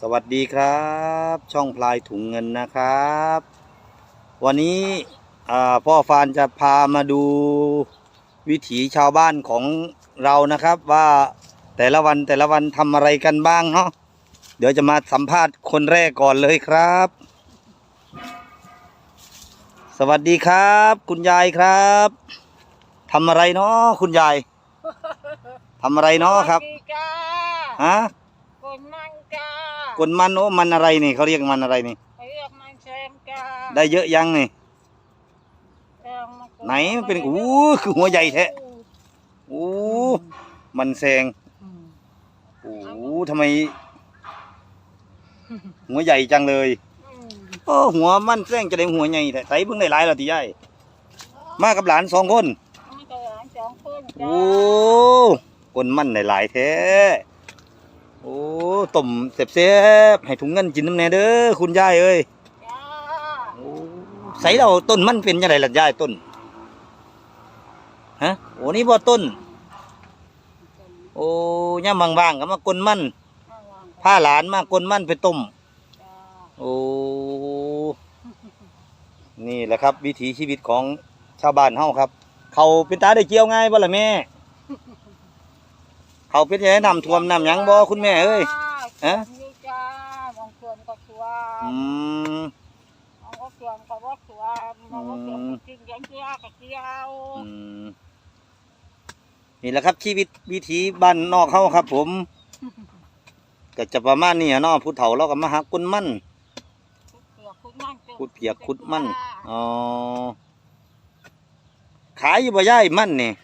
สวัสดีครับ ช่องพลายถุงเงินนะครับ วันนี้อ่าพ่อฟานจะพามาดูวิถีชาวบ้านของเรานะครับ ว่าแต่ละวันแต่ละวันทำอะไรกันบ้างเนาะเดี๋ยวจะมาสัมภาษณ์คนแรกก่อนเลยครับ สวัสดีครับ คุณยายครับทำอะไรเนาะคุณยายทำอะไรเนาะครับสวัสดีจ้าฮะคนมันจ้า กลมันโอ้มันอะไรนี่เขาเรียกมันอะไรนี่ เรียกมันแซมจ้าได้เยอะยังนี่ แซมากดไหนมันเป็นอู้คือหัวใหญ่แท้อู้มันแซงอืมอู้ทำไม หัวใหญ่จังเลยอืมโอ้หัวมันแซงจะได้หัวใหญ่แต่ใส่เพิ่งได้หลายแล้วที่ใหญ่มากับหลานสองคน มันก็หลานสองคนจ้าโอ้กลมันได้หลายแท้ โอ้ต้มเสียบๆให้ถุงเงินกินน้ำแน่เด้อคุณยายเอ้ยจ้าโอ้ใส่เราต้นมันเป็นยังไงล่ะยายต้นฮะโอ้นี่บ่ต้น โอ้ย่ามบางๆก็มากลมันพาหลานมากลมันไปต้มจ้าโอ้นี่แหละครับ วิถีชีวิตของชาวบ้านเฮาครับ เขาเป็นตาได้เกี่ยวง่ายบ่ล่ะแม่ เขาเป็นยังไงน้ำท่วมน้ำหยังบ่คุณแม่เอ้ย ฮะ นี่จ้าบางส่วนก็สวอืมมบางส่วนก็ว่าสวมบางส่วนก็กินยังเกี้ยวก็เกี้ยวอืมนี่แหละครับชีวิตวิถีบ้านนอกเฮาครับ ผม ก็จะประมาณนี้อะเนาะผู้เฒ่าเราก็มาหากลมันเปียกคุดมันจุขุดเปียกขุดมันอ๋อขายอยู่บ่ย่ายมันนี่ขาย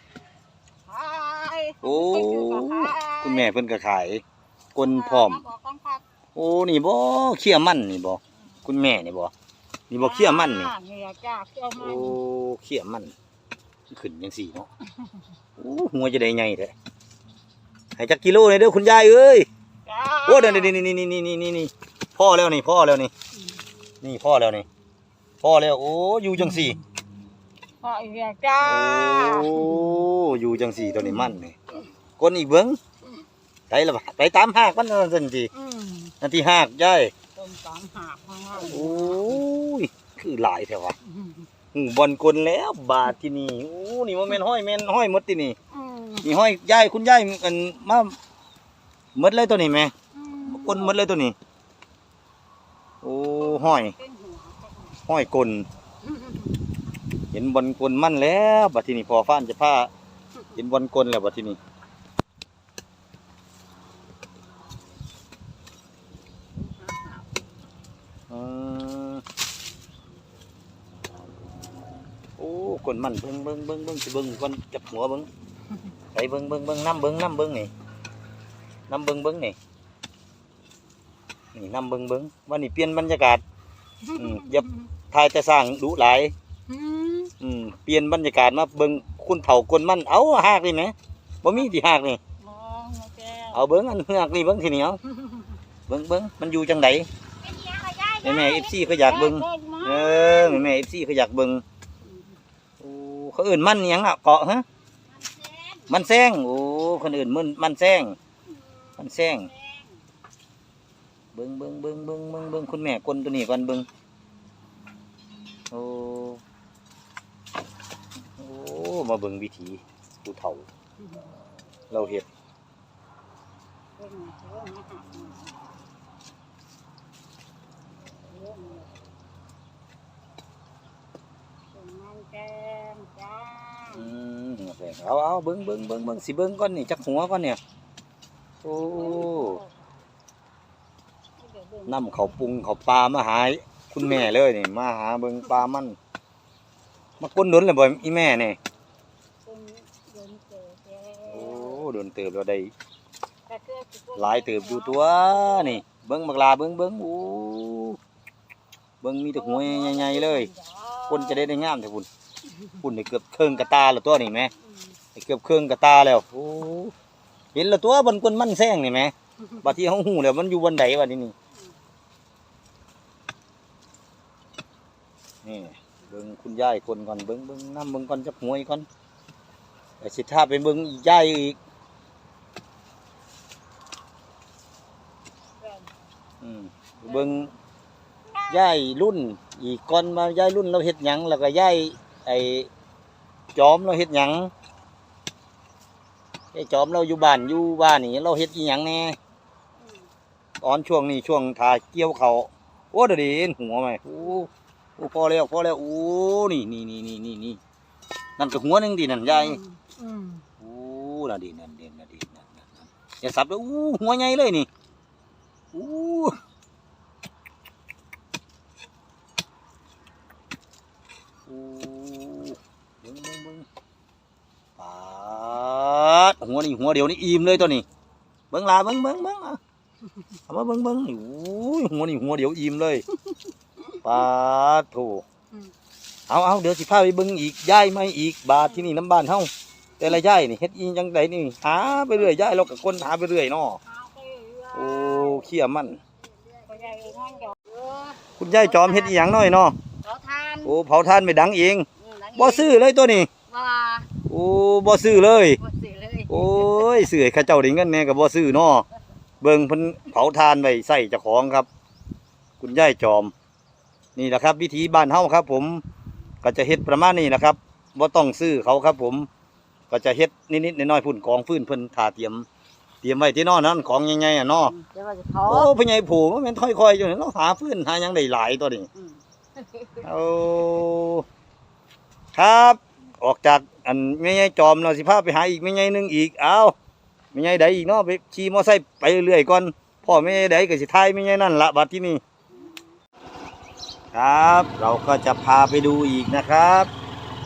โอ้ขายคุณแม่เพิ่นก็ขายกลพร้อมบอกกันครับโอ้นี่บ่เขี้ยมันนี่บ่คุณแม่นี่บ่นี่บ่เขี้ยมันนี่อ่าเนี่ยจ้าเขี้ยวมัโอ้นเขี้ยมันขึ้นจังซี่เนาะโอ้หัวจะได้ใหญ่แท้ให้จักกิโลเลยเด้อคุณยายเอ้ยจ้าโอ้เดี๋ยวนี่นี่นี่นี่นี่นี่นี่พ่อแล้วนี่พ่อแล้วนี่นี่พ่อแล้วนี่พ่อแล้วโอ้อยู่จังสี่พออีกแล้วจ้าโอ้อยู่จังสี่ตัวนี้มันนี่ คนอีกเบิ้งไปละบ่ไปตามหากมันนั่นสิทีอืมนั่นที่หากยายต้นสามหาบข้างล่างโอ้ยคือหลายแถวะอืมหูบอลกลแล้วบาทที่นี่โอ้นี่ว่าแม่นห้อยแม่นห้อยหมดที่นี่อืมนี่ห้อยยายคุณยายอันมาหมดเลยตัวนี้แม่อืมกลหมดเลยตัวนี้โอ้ห้อยเป็นหัวห้อยกลอืมเห็นบอลกลมั่นแล้วบัดทีนี้พอฟ้านจะพาเห็นบอลกลแล้วบัดทีนี้ โอ้กลมั่นเบิ่งเบิ่งเบิ่งเบิ่งสิเบิ่งก่อนจับหัวเบิ่งไปเบิ่งเบิ่งเบิ่งน้ำเบิ่งน้ำเบิ่งนี่น้ำเบิ่งเบิ่งนี่นี่น้ำเบิ่งเบิ่งวันนี้เปลี่ยนบรรยากาศอืมอย่าทายแต่สร้างดุหลายอืมอืมเปลี่ยนบรรยากาศมาเบิ่งคุณเฒ่ากลมันเอาหากนี่ไหมบ่มีที่หากนี่มองมาแก้วเอาเบิ่งอันหากนี่เบิ่งทีนี้เอาเบิ่งเบิ่งมันอยู่จังไดแม่แม่ FC เขาอยากเบิ่งเออแม่แม่ FC เขาอยากเบิ่งโอ้ เขาเอื่นมันยังอะเกาะฮะมันแซงโอ้คนอื่นมันมันแซงมันแซงเบิ่งเบิ่งเบิ่งเบิ่งเบิ่งเบิ่งคุณแม่กลตัวนี้ก่อนเบิ่งโอ้โอ้มาเบิ่งวิถีผู้เฒ่า เราเห็ด แก้มจ้าอืมเอาเอาเบิ้งเบิ้งเบิ้งเบิ้งสิเบิ้งก่อนนี่จักหัวก่อนเนี่ยโอ้น้ำเขาปรุงเขาปลามาหายคุณแม่เลยนี่มาหาเบิ้งปลามันมาก้นดนเลยบ่อีแม่เนี่โอ้โดนเติบเราได้หลายเติบอยู่ตัวนี่ เบิ้งบักลาเบิ้งเบิ้งโอ้เบิ้งมีแต่หัวใหญ่ๆเลยคนจะได้ได้งามเถอะ คุณคุณนี่เกือบเครื่องกระตาแล้วตัวนี่แหม่ไอ้เกือบเครื่องกระตาแล้วโอ้เห็นและตัวบนกวนมันแซงนี่ไหมบัดที่เขาหูแล้วมันอยู่บนใดวะนี่นี่นี่เบิ้งคุณยายคนก่อนเบิ้งเบิ้งน้ำเบิ้งก่อนจักหวยก่อนแต่สิท่าไปเบิ้งยายอีกอืมเบิ่งย่ายรุ่น อีกก่อนมาย่ายรุ่นเราเฮ็ดหยังแล้วก็ย่าย ไอ้จอมเราเฮ็ดหยังไอ้จอมเราอยู่บ้านอยู่บ้านนี่เราเฮ็ดอีหยังแน่ตอนช่วงนี้ช่วงทาเกี่ยวเขาวโอ้เดี๋ยวดิเห็นหัวไหมโอ้โอ้พอแล้วพอแล้วโอ้นี่นี่นี่นี่นี่นี่นั่นก็หัวหนึงดินั่นยายอืมโอ้น่ะดินั่นดินั่นดินั่นนั่นนั่นอย่าสับเลยอู้หัวใหญ่เลยนี่อู้อู้เบิ่งเบิ่งเบิ่งปาด หัวนี่หัวเดียวนี่อิ่มเลยตัวนี้เบิ่งลาเบิ่งเบิ่งเบิ่งอะเอามาเบิ่งเบิ่งนี่อู้ยหัวนี่หัวเดียวอิ่มเลยปาดโถเอาเอาเดี๋ยวสิพาไปเบิ่งอีกย้ายไม่อีกบาทที่นี่น้ำบ้านเฮาแต่ละย่ายนี่เฮ็ดอีจังไดนี่หาไปเรื่อยย่ายเราก็คนหาไปเรื่อยเนาะเอาไปโอ้เขี้ยมันก็ใหญ่ห้องเดียวเออคุณยายจอมเฮ็ดอีหยังน้อยเนาะเราทานโอ้เผาทานไม่ดังเองอืมหลังบ่ซื้อเลยตัวนี้ว่าโอ้บ่ซื้อเลย บ่ซื้อเลยโอ้ยซื้อให้เขาเจ้าได้เงินแหน่ก็บ่ซื้อเนาะเบิ่งเพิ่นเผาทานไว้ใส่เจ้าของครับ คุณยายจอม นี่แหละครับ วิธีบ้านเฮาครับ ผมก็จะเฮ็ดประมาณนี้นะครับบ่ต้องซื้อเขาครับ ผม ก็จะเฮ็ดนิดๆน้อยๆพุ่นกองฟื้นเพิ่นท่าเตรียม เตรียมไว้ที่นอนนั้นของใหญ่ๆอะเนาะเดี๋ยวว่าจะเผาโอ้พ่อใหญ่ผูมันเป็นค่อยๆอยู่นี่เราหาฟื้นหาหยังได้หลายตัวนี่อืม เอาครับ ออกจาก อันแม่ใหญ่จอมเราสิพาไปหาอีกแม่ใหญ่หนึงอีกเอาแม่ใหญ่ใดอีกเนาะไปขี่มอไซค์ไปเรื่อยก่อนพ่อแม่ใหญ่ใดก็สิทายแม่ใหญ่นั่นละบัดที่นี่ครับ เราก็จะพาไปดูอีกนะครับ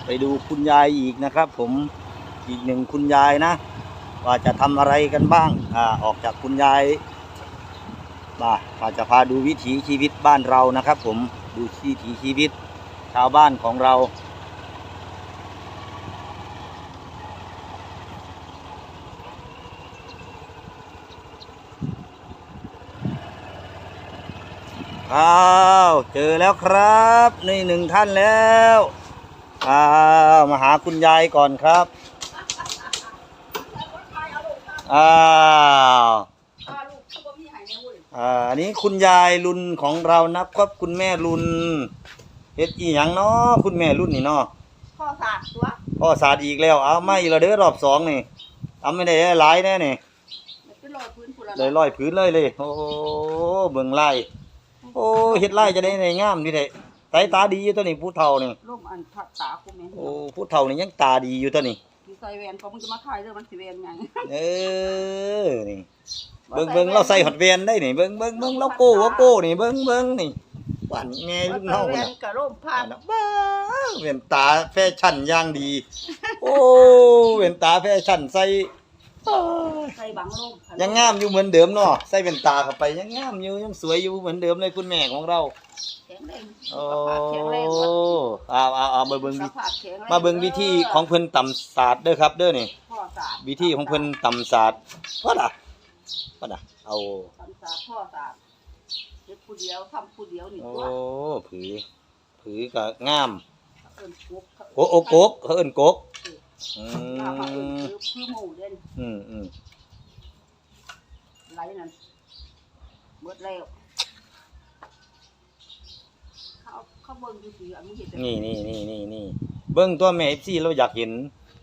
ไปดูคุณยายอีกนะครับ ผมอีกหนึ่งคุณยายนะ ว่าจะทำอะไรกันบ้างอ่าออกจากคุณยายมาเราจะพาดูวิถีชีวิตบ้านเรานะครับ ผมดูวิถีชีวิตชาวบ้านของเรา อ้าวเจอแล้วครับนี่หนึ่งท่านแล้วอ้าวมาหาคุณยายก่อนครับอ้าวอ่าอันนี้คุณยายรุนของเรานะครับคุณแม่รุนเฮ็ดอีหยังเนาะคุณแม่รุ่นนี่เนาะข้อสาดตัวพ่อสาดอีกแล้วเอาไม่ละเด้อรอบสองนี่ทำไม่ได้หลายแน่นี่มันเป็นรอยพื้นฝุ่นละเลยร้อยพื้นเลยเลย โอ้เบิ่งไล่ โอ้เฮ็ดไล่จะได้ในงามนี่แหละสายตาดีอยู่ตัวนี้ผู้เฒ่านี่ร่มอันทัดตาคุแม่โอ้ผู้เฒ่านี่ยังตาดีอยู่ตัวนี้มีใส่แวนเพราะมึงจะมาขายเรื่องมันสิแวนไงเออนี่เบิ่งเบิ่งเราใส่ฮอดแวนได้นี่เบิ่งเบิ่งเบิ่งเราโก้ว่าโก้นี่เบิ่งเบิ่งนี่หวานแม่รุ่นเฮาแวน่ะนกับร่มผ้าอ่านะบ้าเว้นตาแฟชั่นอย่างดี โอ้เว้นตาแฟชั่นใส่เอ้ย ใส่บังร่มยังงามอยู่เหมือนเดิมเนาะใส่เว้นตาเข้าไปยังงามอยู่ยังสวยอยู่เหมือนเดิมเลยคุณแม่ของเราแข็งแรงโอ้แข็งแรงหมดเอาเอาเอามาเบิ่งวิสภาพแข็งแรงมาเบิ่งวิธีของเพิ่นตำศาสตร์เด้อครับ เด้อนี่พ่อสาดวิธีของเพิ่นตำศาสตร์ว่าล่ะว่าล่ะเอาทำสาดพ่อสาดเฮ็ดผู้เดียวทำผู้เดียวนี่โอ้ตัวผือผือก็งามเอิ้นกุ๊กโอ้โอ้กกเขาเอิ้นกก อืหน้าเขาเอิ้นมคือคือหมูเด่นอืมอืมไหลนั่นเบิดแล้วเขาเขาเบิ่งอยู่สิอันนี้เห็นแต่นี่นี่นี่นี่นี่เบิ้งตัวแม่เอฟซีเราอยากเห็น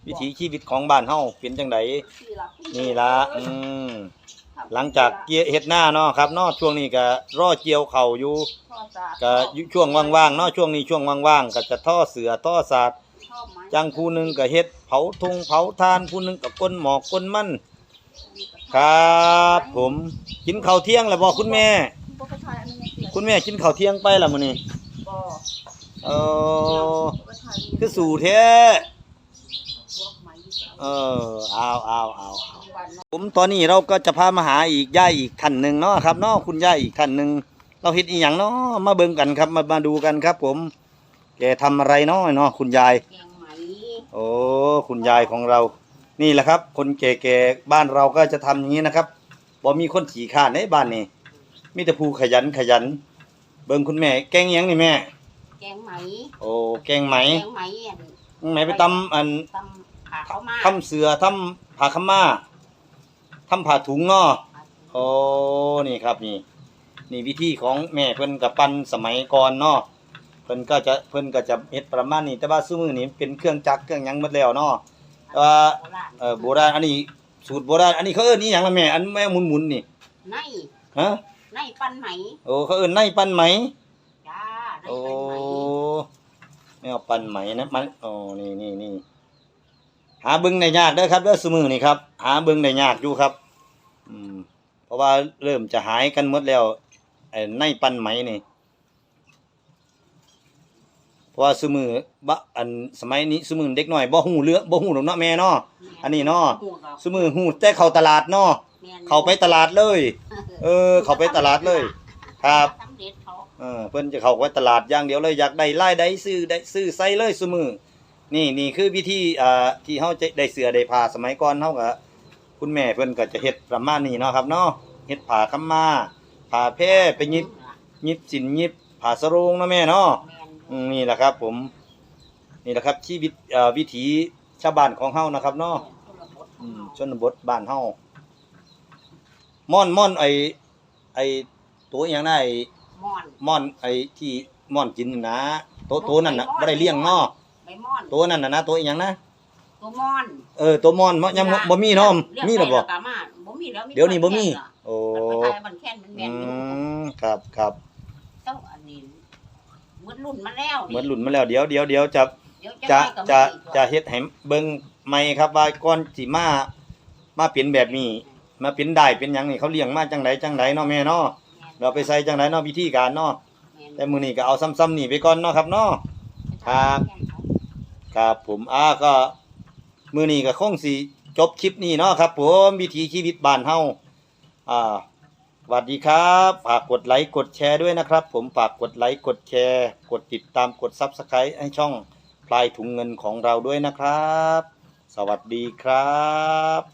วิถีชีวิตของบ้านเฮาเป็นจังไดสิล่ะนี่ละอืมหลังจากเกี่ยเฮ็ดหน้าเนาะครับเนาะช่วงนี้ก็รอเกี่ยวเข่าวอยู่พ่อสาดก็อยู่ช่วงว่างๆเนาะช่วงนี้ช่วงว่างๆก็จะท่อเสือท่อสาดชอบไหม จังผู้หนึงก็เฮ็ดเผาทุงเผาทานผู้หนึงก็ก้นหมอกก้นมันครับผมกินข้าวเที่ยงแล้วบ่คุณแม่ บ่กระทายอันนี้เสียคุณแม่กินข้าวเที่ยงไปแล้วมื้อนี้บ่เออบ่กระทายคือสู่แท้พวกไหมอยู่เออเอาเอาเอาเอาวันเนาะผมตอนนี้เราก็จะพามาหาอีกย่ายอีกท่านหนึ่งเนาะครับเนาะคุณย่ายอีกท่านหนึ่งเราเห็นอีหยังเนาะมาเบิ่งกันครับมามาดูกันครับ ผม แกทำอะไรเนาะเนาะคุณยาย แกงไหม โอ้คุณยายของเรา นี่แหละครับ คนแก่ๆบ้านเราก็จะทำอย่างนี้นะครับบ่มีคนขี่ข้านในบ้านนี่มีแต่ผู้ขยันขยัน เบิ่งคุณแม่ แกงอิหยังนี่แม่ แกงไหมโอ้แกงไหมแกงไหมอะไหมไปตำอันตำขาเขามาทำเสือทำผ้าขาวม่าทำผ้าถุงเนาะโอ้นี่ครับนี่ นี่วิธีของแม่เพิ่นกับปั้นสมัยก่อนเนาะเพิ่นก็จะเพิ่นก็จะเฮ็ดประมาณนี้ แต่ว่าซุมื้อนี้เป็นเครื่องจักรเครื่องหยังหมดแล้วเนาะแต่ว่าโบราณเอ่อโบราณอันนี้สูตรโบราณอันนี้เขาเอิ้นอีหยังล่ะแม่อันแม่หมุนๆนี่ในฮะในปั้นไหมโอ้เขาเอิ้นในปั้นไหมจ้าในโอ้ปั้นไหมแมวปั้นไหมนะมันอ๋อนี่นี่นี่หาเบิ่งได้ยากเด้อครับเด้อซุมื้อนี้ครับ หาเบิ่งได้ยากอยู่ครับ อืมเพราะว่าเริ่มจะหายกันหมดแล้วไอ้ในปั้นไหมนี่ เพราะว่าซุมื้อบะอันสมัยนี้ซุมื้อเด็กน้อยบ่ฮู้เรื่องบ่ฮู้ดอกเนาะแม่เนาะอันนี้เนาะหูดอกซุมื้อฮู้แต่เข้าตลาดเนาะแม่นเข้าไปตลาดเลย เออ เข้าไปตลาดเลย ครับสำเร็จเขาเออเพิ่นจะเข้าไปตลาดอย่างเดียวเลยอยากได้รายได้ซื้อได้ซื้อใส่เลยซุมื้อนี่นี่คือวิธีอ่าที่เฮาจะได้เสื้อได้ผ้าสมัยก่อนเฮาก็คุณแม่เพิ่นก็จะเฮ็ดประมาณนี้เนาะครับเนาะเฮ็ดผ้าขาวมาผ้าแพร่ไปหยิบหยิบสินหยิบผ้าสโรงเนาะแม่เนาะแม่ นอืมนี่แหละครับผม นี่แหละครับชีวิตเอ่อวิถีชาวบ้านของเฮานะครับเนาะอืมชนบทบ้านเฮาม่อนม่อนไอไอตัวอหย่างนั้นไอม่อน ม่อนไอที่ม่อนกินน่ะนะตัวตัวนั่นน่ะบ่ได้เลี้ยงเนาะใบม่อน ตัวนั่นน่ะนะตัวอหย่างนะตัวม่อนเออตัวม่อนบ่ยังบ่บ่มีเนาะมีหรอบ่เรียกไปแล้ก็มาบ่มีแล้วเดี๋ยวนี้บ่มี โอ้โอ้มันไปมันแค่นมันแม่อืนอยู่มครับครับ เจ้าอันนี้ หมดรุ่นมาแล้วเหมือนหลุนมาแล้วเดี๋ยวเดี๋ยวเดี๋ยวจะเดี๋ยวจะได้กับจะมีอีกจะเฮ็ดให้เบิ่งใหม่ครับว่าก่อนสิมามาเป็นแบบนี้ มาเป็นได้เป็นหยังนี่เขาเลี้ยงมาจังไดจังไดเนาะแม่เนาะเราไปใส่จังไดเนาะวิธีการเนาะแม่นแต่มื้อนี้ก็เอาซ้ำๆนี่ไปก่อนเนาะครับเนาะ ครับ ครับผมอ่าก็มื้อนี้ก็คงสิจบคลิปนี้เนาะครับผมวิถีชีวิตบ้านเฮาอ่าส วัสดีครับ ฝากกดไลค์กดแชร์ด้วยนะครับ ผมฝากกดไลค์กดแชร์ กดติดตามกด Subscribe ให้ช่องพลายถุงเงินของเราด้วยนะครับ สวัสดีครับ